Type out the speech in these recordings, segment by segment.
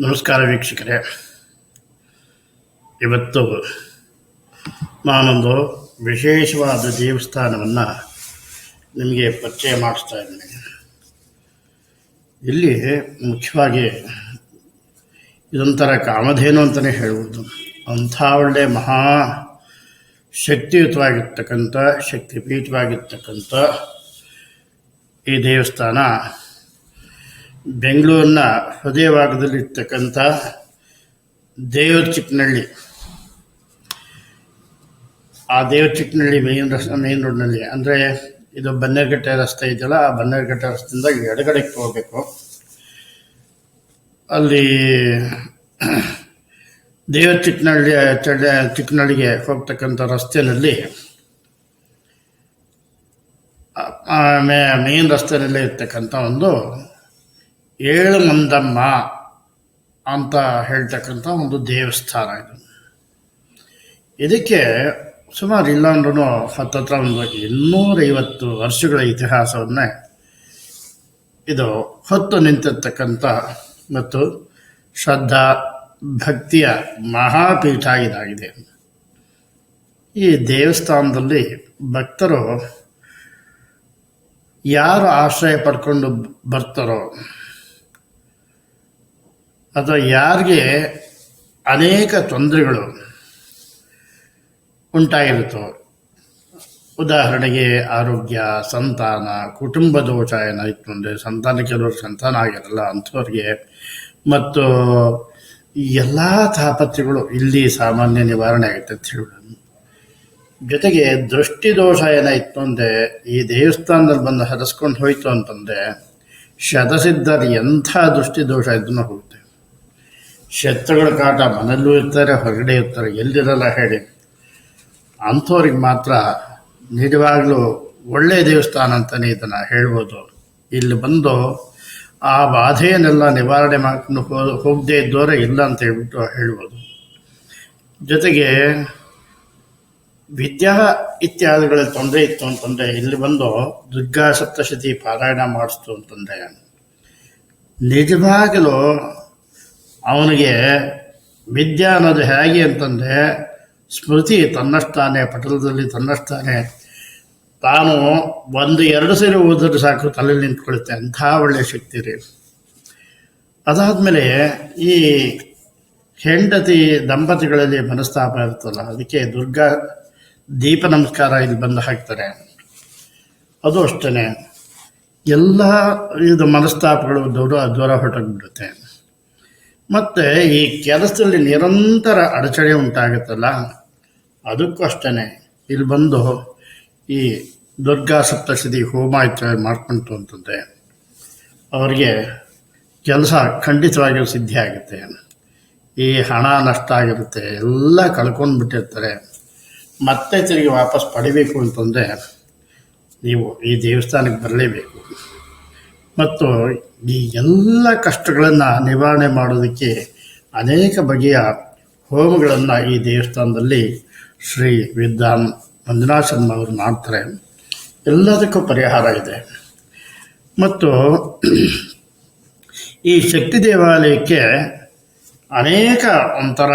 ನಮಸ್ಕಾರ ವೀಕ್ಷಕರೇ. ಇವತ್ತು ನಾನೊಂದು ವಿಶೇಷವಾದ ದೇವಸ್ಥಾನವನ್ನು ನಿಮಗೆ ಪರಿಚಯ ಮಾಡಿಸ್ತಾ ಇದ್ದೀನಿ. ಇಲ್ಲಿ ಮುಖ್ಯವಾಗಿ ಇದೊಂಥರ ಕಾಮಧೇನು ಅಂತಲೇ ಹೇಳ್ಬೋದು. ಅಂಥ ಒಳ್ಳೆ ಮಹಾ ಶಕ್ತಿಯುತವಾಗಿರ್ತಕ್ಕಂಥ ಶಕ್ತಿಪೀಠವಾಗಿರ್ತಕ್ಕಂಥ ಈ ದೇವಸ್ಥಾನ ಬೆಂಗಳೂರಿನ ಹೃದಯ ಭಾಗದಲ್ಲಿರ್ತಕ್ಕಂಥ ದೇವರ ಚಿಕ್ಕನಹಳ್ಳಿ. ಆ ದೇವರ ಚಿಕ್ಕನಹಳ್ಳಿ ಮೇನ್ ರಸ್ತೆ ಮೇನ್ ರೋಡ್ನಲ್ಲಿ ಅಂದರೆ ಇದು ಬನ್ನೇರುಘಟ್ಟೆ ರಸ್ತೆ ಇದೆಯಲ್ಲ, ಆ ಬನ್ನೇರುಘಟ್ಟೆ ರಸ್ತೆಯಿಂದ ಎಡಗಡೆಗೆ ಹೋಗಬೇಕು ಅಲ್ಲಿ ದೇವರ ಚಿಕ್ಕನಹಳ್ಳಿ ಚಳ್ಳ ಚಿಕ್ಕನಹಳ್ಳಿಗೆ ಹೋಗ್ತಕ್ಕಂಥ ರಸ್ತೆಯಲ್ಲಿ ಮೇನ್ ರಸ್ತೆಯಲ್ಲೇ ಇರ್ತಕ್ಕಂಥ ಒಂದು ಏಳು ಮಂದಮ್ಮ ಅಂತ ಹೇಳ್ತಕ್ಕಂಥ ಒಂದು ದೇವಸ್ಥಾನ ಇದು. ಇದಕ್ಕೆ ಸುಮಾರು ಇಲ್ಲಾಂದ್ರೂ ಹತ್ತತ್ರ ಒಂದು ಇನ್ನೂರೈವತ್ತು ವರ್ಷಗಳ ಇತಿಹಾಸವನ್ನೇ ಇದು ಹೊತ್ತು ನಿಂತಿರ್ತಕ್ಕಂಥ ಮತ್ತು ಶ್ರದ್ಧಾ ಭಕ್ತಿಯ ಮಹಾಪೀಠ ಇದಾಗಿದೆ. ಈ ದೇವಸ್ಥಾನದಲ್ಲಿ ಭಕ್ತರು ಯಾರು ಆಶ್ರಯ ಪಡ್ಕೊಂಡು ಬರ್ತಾರೋ ಅಥವಾ ಯಾರಿಗೆ ಅನೇಕ ತೊಂದರೆಗಳು ಉಂಟಾಗಿರುತ್ತೋ, ಉದಾಹರಣೆಗೆ ಆರೋಗ್ಯ, ಸಂತಾನ, ಕುಟುಂಬ ದೋಷ ಏನಾಯಿತು ಅಂದರೆ ಸಂತಾನ ಕೆಲವರು ಸಂತಾನ ಆಗಿರಲ್ಲ ಅಂಥವ್ರಿಗೆ, ಮತ್ತು ಎಲ್ಲ ತಾಪತ್ರೆಗಳು ಇಲ್ಲಿ ಸಾಮಾನ್ಯ ನಿವಾರಣೆ ಆಗುತ್ತೆ ಅಂತ ಹೇಳಿ ಜೊತೆಗೆ ದೃಷ್ಟಿ ದೋಷ ಏನಾಯಿತು ಅಂದರೆ ಈ ದೇವಸ್ಥಾನದಲ್ಲಿ ಬಂದು ಹರಿಸ್ಕೊಂಡು ಹೋಯಿತು ಅಂತಂದರೆ ಶತಸಿದ್ಧರು ಎಂಥ ದೃಷ್ಟಿ ದೋಷ ಇದನ್ನು ಹೋಗುತ್ತೆ. ಶತ್ರುಗಳ ಕಾಟ ಮನೆಯಲ್ಲೂ ಇರ್ತಾರೆ, ಹೊರಗಡೆ ಇರ್ತಾರೆ. ಎಲ್ಲಿರಲ್ಲ ಹೇಳಿ. ಅಂಥವ್ರಿಗೆ ಮಾತ್ರ ನಿಜವಾಗ್ಲೂ ಒಳ್ಳೆಯ ದೇವಸ್ಥಾನ ಅಂತಲೇ ಇದನ್ನು ಹೇಳ್ಬೋದು. ಇಲ್ಲಿ ಬಂದು ಆ ಬಾಧೆಯನ್ನೆಲ್ಲ ನಿವಾರಣೆ ಮಾಡ್ಕೊಂಡು ಹೋಗದೇ ಇದ್ದವರೇ ಇಲ್ಲ ಅಂತ ಹೇಳ್ಬಿಟ್ಟು ಹೇಳ್ಬೋದು. ಜೊತೆಗೆ ವಿದ್ಯಾ ಇತ್ಯಾದಿಗಳಲ್ಲಿ ತೊಂದರೆ ಇತ್ತು ಅಂತಂದರೆ ಇಲ್ಲಿ ಬಂದು ದುರ್ಗಾ ಸಪ್ತಶತಿ ಪಾರಾಯಣ ಮಾಡಿಸ್ತು ಅಂತಂದರೆ ನಿಜವಾಗಲೂ ಅವನಿಗೆ ವಿದ್ಯಾ ಅನ್ನೋದು ಹೇಗೆ ಅಂತಂದರೆ, ಸ್ಮೃತಿ ತನ್ನಷ್ಟಾನೆ, ಪಟಲದಲ್ಲಿ ತನ್ನಷ್ಟಾನೆ. ತಾನು ಒಂದು ಎರಡು ಸರಿ ಓದಿದ್ರೆ ಸಾಕು ತಲೆಯಲ್ಲಿ ನಿಂತ್ಕೊಳ್ಳುತ್ತೆ. ಅಂಥ ಒಳ್ಳೆಯ ಶಕ್ತಿ ರೀ. ಅದಾದಮೇಲೆ ಈ ಹೆಂಡತಿ ದಂಪತಿಗಳಲ್ಲಿ ಮನಸ್ತಾಪ ಇರ್ತಲ್ಲ ಅದಕ್ಕೆ ದುರ್ಗಾ ದೀಪ ನಮಸ್ಕಾರ ಇಲ್ಲಿ ಬಂದು ಹಾಕ್ತಾರೆ. ಅದು ಅಷ್ಟೇ ಎಲ್ಲ ಇದು ಮನಸ್ತಾಪಗಳು ದೂರ ದೂರ ಹೊರಟೋಗ್ಬಿಡುತ್ತೆ. ಮತ್ತು ಈ ಕೆಲಸದಲ್ಲಿ ನಿರಂತರ ಅಡಚಣೆ ಉಂಟಾಗುತ್ತಲ್ಲ? ಅದಕ್ಕೂ ಅಷ್ಟೇ ಇಲ್ಲಿ ಬಂದು ಈ ದುರ್ಗಾ ಸಪ್ತಶತಿ ಹೋಮ ಇತ್ಯಾದಿ ಮಾಡ್ಕೊಂತು ಅಂತಂದರೆ ಅವರಿಗೆ ಕೆಲಸ ಖಂಡಿತವಾಗಿಯೂ ಸಿದ್ಧಿ ಆಗುತ್ತೆ. ಈ ಹಣ ನಷ್ಟ ಆಗಿರುತ್ತೆ ಎಲ್ಲ ಕಳ್ಕೊಂಡು ಬಿಟ್ಟಿರ್ತಾರೆ. ಮತ್ತೆ ತಿರುಗಿ ವಾಪಸ್ ಪಡಿಬೇಕು ಅಂತಂದರೆ ನೀವು ಈ ದೇವಸ್ಥಾನಕ್ಕೆ ಬರಲೇಬೇಕು. ಮತ್ತು ಈ ಎಲ್ಲ ಕಷ್ಟಗಳನ್ನು ನಿವಾರಣೆ ಮಾಡೋದಕ್ಕೆ ಅನೇಕ ಬಗೆಯ ಹೋಮಗಳನ್ನು ಈ ದೇವಸ್ಥಾನದಲ್ಲಿ ಶ್ರೀ ವಿದ್ವಾನ್ ಮಂಜುನಾಥ ಶರ್ಮ ಅವರು ಮಾಡ್ತಾರೆ. ಎಲ್ಲದಕ್ಕೂ ಪರಿಹಾರ ಇದೆ. ಮತ್ತು ಈ ಶಕ್ತಿ ದೇವಾಲಯಕ್ಕೆ ಅನೇಕ ಒಂಥರ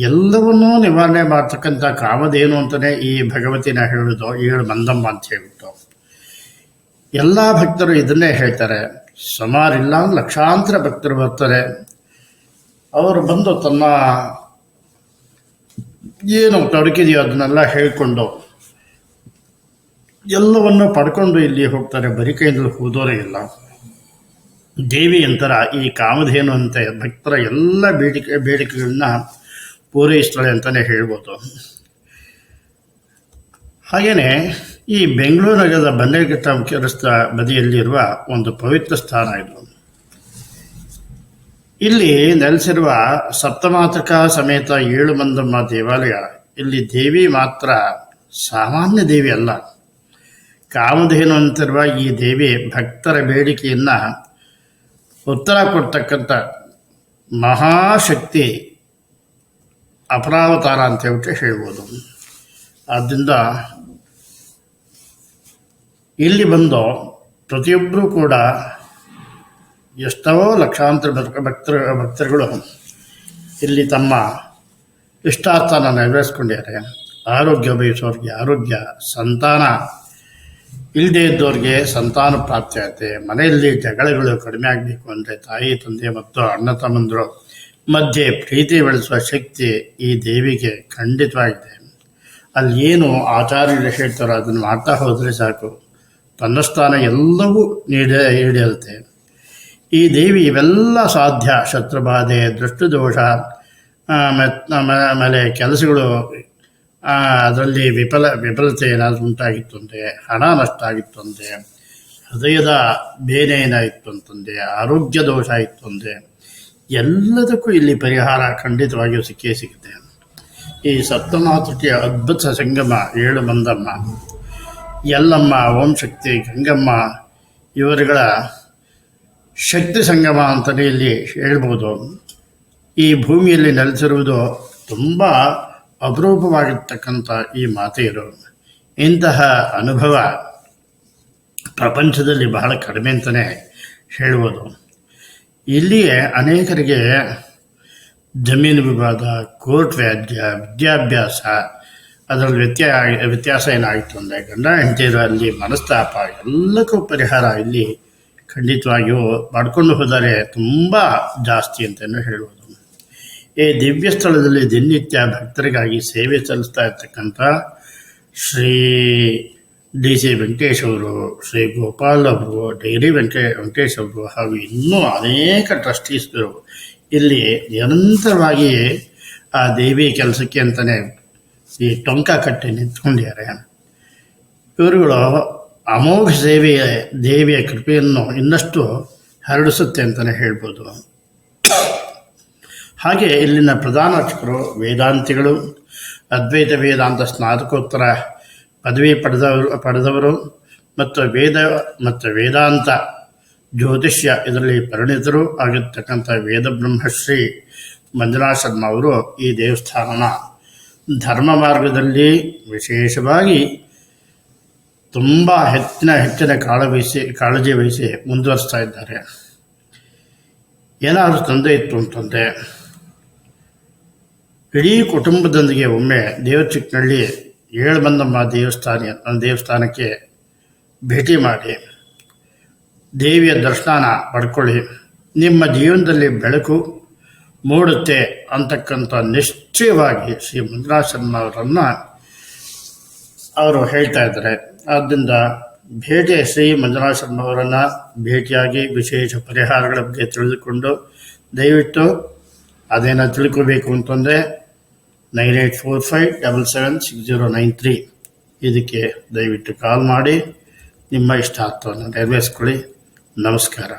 ಎಲ್ಲವನ್ನೂ ನಿವಾರಣೆ ಮಾಡ್ತಕ್ಕಂಥ ಕಾಮದೇನು ಅಂತಲೇ ಈ ಭಗವತಿನ ಹೇಳೋದು ಏಳು ಮಂದಮ್ಮ ಅಂತ ಹೇಳ್ಬಿಟ್ಟು. ಎಲ್ಲ ಭಕ್ತರು ಇದನ್ನೇ ಹೇಳ್ತಾರೆ. ಸುಮಾರಿಲ್ಲ ಲಕ್ಷಾಂತರ ಭಕ್ತರು ಬರ್ತಾರೆ. ಅವರು ಬಂದು ತನ್ನ ಏನು ತೊಡಕಿದೆಯೋ ಅದನ್ನೆಲ್ಲ ಹೇಳಿಕೊಂಡು ಎಲ್ಲವನ್ನು ಪಡ್ಕೊಂಡು ಇಲ್ಲಿ ಹೋಗ್ತಾರೆ. ಬರೀ ಕೈಯಿಂದಲೂ ಹೋದೋರೇ ಇಲ್ಲ. ದೇವಿ ಅಂತರ ಈ ಕಾಮಧೇನು ಅಂತೆ ಭಕ್ತರ ಎಲ್ಲ ಬೇಡಿಕೆ, ಬೇಡಿಕೆಗಳನ್ನ ಪೂರೈಸ್ತಾಳೆ ಅಂತಲೇ ಹೇಳ್ಬೋದು. ಹಾಗೆಯೇ ಈ ಬೆಂಗಳೂರು ನಗರದ ಬಂದೇಘಟ್ಟ ಮುಖ್ಯ ರಸ್ತೆ ಬದಿಯಲ್ಲಿರುವ ಒಂದು ಪವಿತ್ರ ಸ್ಥಾನ ಇದು. ಇಲ್ಲಿ ನೆಲೆಸಿರುವ ಸಪ್ತಮಾತೃಕ ಸಮೇತ ಏಳು ಮಂದಮ್ಮ ದೇವಾಲಯ. ಇಲ್ಲಿ ದೇವಿ ಮಾತ್ರ ಸಾಮಾನ್ಯ ದೇವಿ ಅಲ್ಲ. ಕಾಮಧೇನು ಅಂತಿರುವ ಈ ದೇವಿ ಭಕ್ತರ ಬೇಡಿಕೆಯನ್ನು ಉತ್ತರ ಕೊಡ್ತಕ್ಕಂಥ ಮಹಾಶಕ್ತಿ ಅಪರಾವತಾರ ಅಂತ ಹೇಳ್ಬಿಟ್ಟು ಹೇಳ್ಬೋದು. ಆದ್ದರಿಂದ ಇಲ್ಲಿ ಬಂದು ಪ್ರತಿಯೊಬ್ಬರೂ ಕೂಡ ಎಷ್ಟೋ ಲಕ್ಷಾಂತರ ಭಕ್ ಭಕ್ತರು, ಭಕ್ತರುಗಳು ಇಲ್ಲಿ ತಮ್ಮ ಇಷ್ಟಾರ್ಥನ ನೆರವೇರಿಸ್ಕೊಂಡಿದ್ದಾರೆ. ಆರೋಗ್ಯ ಬಯಸೋರಿಗೆ ಆರೋಗ್ಯ, ಸಂತಾನ. ಇಲ್ಲದೇ ಇದ್ದವ್ರಿಗೆ ಸಂತಾನ ಪ್ರಾಪ್ತಿ ಆಗುತ್ತೆ ಮನೆಯಲ್ಲಿ ಜಗಳಗಳು ಕಡಿಮೆ ಆಗಬೇಕು ಅಂದರೆ ತಾಯಿ, ತಂದೆ ಮತ್ತು ಅಣ್ಣ, ತಮ್ಮಂದರು ಮಧ್ಯೆ ಪ್ರೀತಿ ಬೆಳೆಸುವ ಶಕ್ತಿ ಈ ದೇವಿಗೆ ಖಂಡಿತವಾಗಿದೆ. ಅಲ್ಲಿ ಏನು ಆಚಾರ್ಯರು ಹೇಳ್ತಾರೋ ಅದನ್ನು ಮಾಡ್ತಾ ಹೋದರೆ ಸಾಕು. ತನ್ನ ಸ್ಥಾನ ಎಲ್ಲವೂ ನೀಡ ಈಡೇರುತ್ತೆ ಈ ದೇವಿ ಇವೆಲ್ಲ ಸಾಧ್ಯ. ಶತ್ರುಬಾಧೆ, ದೃಷ್ಟಿದೋಷ ಆಮೇಲೆ ಕೆಲಸಗಳು ಅದರಲ್ಲಿ ವಿಫಲ, ವಿಫಲತೆ ಏನಾದರೂ ಉಂಟಾಗಿತ್ತು ಅಂದರೆ, ಹಣ ನಷ್ಟ ಆಗಿತ್ತು ಹೃದಯದ ಬೇನೆ ಏನಾಯಿತು ಅಂತಂದೆ ಆರೋಗ್ಯ ದೋಷ ಆಯಿತು ಎಲ್ಲದಕ್ಕೂ ಇಲ್ಲಿ ಪರಿಹಾರ ಖಂಡಿತವಾಗಿಯೂ ಸಿಕ್ಕೇ ಸಿಗುತ್ತೆ. ಈ ಸಪ್ತಮಾತೃಟಿಯ ಅದ್ಭುತ ಸಂಗಮ, ಏಳು ಮಂದಮ್ಮ. ಯಲ್ಲಮ್ಮ ಓಂ ಶಕ್ತಿ ಗಂಗಮ್ಮ, ಇವರುಗಳ ಶಕ್ತಿ ಸಂಗಮ ಅಂತಲೇ ಇಲ್ಲಿ ಹೇಳ್ಬೋದು. ಈ ಭೂಮಿಯಲ್ಲಿ ನೆಲೆಸಿರುವುದು ತುಂಬ ಅಪರೂಪವಾಗಿರ್ತಕ್ಕಂಥ ಈ ಮಾತೆಯರು. ಇಂತಹ ಅನುಭವ ಪ್ರಪಂಚದಲ್ಲಿ ಬಹಳ ಕಡಿಮೆ ಅಂತಲೇ ಹೇಳ್ಬೋದು. ಇಲ್ಲಿಯೇ ಅನೇಕರಿಗೆ ಜಮೀನು ವಿವಾದ, ಕೋರ್ಟ್ ವ್ಯಾಜ್ಯ, ವಿದ್ಯಾಭ್ಯಾಸ ಅದರಲ್ಲಿ ವ್ಯತ್ಯ ವ್ಯತ್ಯಾಸ ಏನಾಯಿತು ಅಂದರೆ ಗಂಡ ಹೆಂಡತಿಯರು ಅಲ್ಲಿ ಮನಸ್ತಾಪ, ಎಲ್ಲಕ್ಕೂ ಪರಿಹಾರ ಇಲ್ಲಿ ಖಂಡಿತವಾಗಿಯೂ ಮಾಡ್ಕೊಂಡು ಹೋದರೆ ತುಂಬ ಜಾಸ್ತಿ ಅಂತಲೂ ಹೇಳ್ಬೋದು. ಈ ದಿವ್ಯ ಸ್ಥಳದಲ್ಲಿ ದಿನನಿತ್ಯ ಭಕ್ತರಿಗಾಗಿ ಸೇವೆ ಸಲ್ಲಿಸ್ತಾ ಇರ್ತಕ್ಕಂಥ ಶ್ರೀ ಡಿ ಸಿ ವೆಂಕಟೇಶ್ ಅವರು, ಶ್ರೀ ಗೋಪಾಲ್ ಅವರು ಡೈರಿ ವೆಂಕಟೇ, ವೆಂಕಟೇಶ್ ಅವರು ಹಾಗೂ ಇನ್ನೂ ಅನೇಕ ಟ್ರಸ್ಟೀಸ್ಗಳು ಇಲ್ಲಿ ನಿರಂತರವಾಗಿ ಆ ದೇವಿ ಕೆಲಸಕ್ಕೆ ಅಂತಲೇ ಈ ಟೊಂಕ ಕಟ್ಟಿ ನಿಂತ್ಕೊಂಡಿದ್ದಾರೆ. ಇವರುಗಳು ಅಮೋಘ ಸೇವೆಯ ದೇವಿಯ ಕೃಪೆಯನ್ನು ಇನ್ನಷ್ಟು ಹರಡಿಸುತ್ತೆ ಅಂತಲೇ ಹೇಳ್ಬೋದು. ಹಾಗೆ ಇಲ್ಲಿನ ಪ್ರಧಾನ ಅರ್ಚಕರು ವೇದಾಂತಿಗಳು, ಅದ್ವೈತ ವೇದಾಂತ ಸ್ನಾತಕೋತ್ತರ ಪದವಿ ಪಡೆದವರು ಪಡೆದವರು ಮತ್ತು ವೇದ ಮತ್ತು ವೇದಾಂತ ಜ್ಯೋತಿಷ್ಯ ಇದರಲ್ಲಿ ಪರಿಣಿತರು ಆಗಿರ್ತಕ್ಕಂಥ ವೇದ ಬ್ರಹ್ಮಶ್ರೀ ಮಂಜುನಾಥ ಶರ್ಮ ಅವರು ಈ ದೇವಸ್ಥಾನನ ಧರ್ಮ ಮಾರ್ಗದಲ್ಲಿ ವಿಶೇಷವಾಗಿ ತುಂಬ ಹೆಚ್ಚಿನ ಹೆಚ್ಚಿನ ಕಾಳ ವಹಿಸಿ, ಕಾಳಜಿ ವಹಿಸಿ ಮುಂದುವರಿಸ್ತಾ ಇದ್ದಾರೆ. ಏನಾದರೂ ತೊಂದರೆ ಇತ್ತು ಅಂತಂದರೆ, ಇಡೀ ಕುಟುಂಬದೊಂದಿಗೆ ಒಮ್ಮೆ ದೇವಚಿಕ್ಕನಹಳ್ಳಿ ಏಳು ಬಂದಮ್ಮ ದೇವಸ್ಥಾನ, ದೇವಸ್ಥಾನಕ್ಕೆ ಭೇಟಿ ಮಾಡಿ, ದೇವಿಯ ದರ್ಶನ ಪಡ್ಕೊಳ್ಳಿ ನಿಮ್ಮ ಜೀವನದಲ್ಲಿ ಬೆಳಕು ಮೂಡುತ್ತೆ ಅಂತಕ್ಕಂಥ ನಿಶ್ಚಯವಾಗಿ ಶ್ರೀ ಅವರನ್ನು ಅವರು ಹೇಳ್ತಾ ಇದ್ದಾರೆ. ಆದ್ದರಿಂದ ಭೇಟಿ ಶ್ರೀ ಅವರನ್ನು ಭೇಟಿಯಾಗಿ ವಿಶೇಷ ಪರಿಹಾರಗಳ ಬಗ್ಗೆ ತಿಳಿದುಕೊಂಡು ದಯವಿಟ್ಟು ಅದೇನೋ ತಿಳ್ಕೋಬೇಕು ಅಂತಂದರೆ nine eight four five double seven six zero nine three ಇದಕ್ಕೆ ದಯವಿಟ್ಟು ಕಾಲ್ ಮಾಡಿ. ನಿಮ್ಮ ಇಷ್ಟಾರ್ಥವನ್ನು ನೆರವೇರಿಸ್ಕೊಳ್ಳಿ. ನಮಸ್ಕಾರ.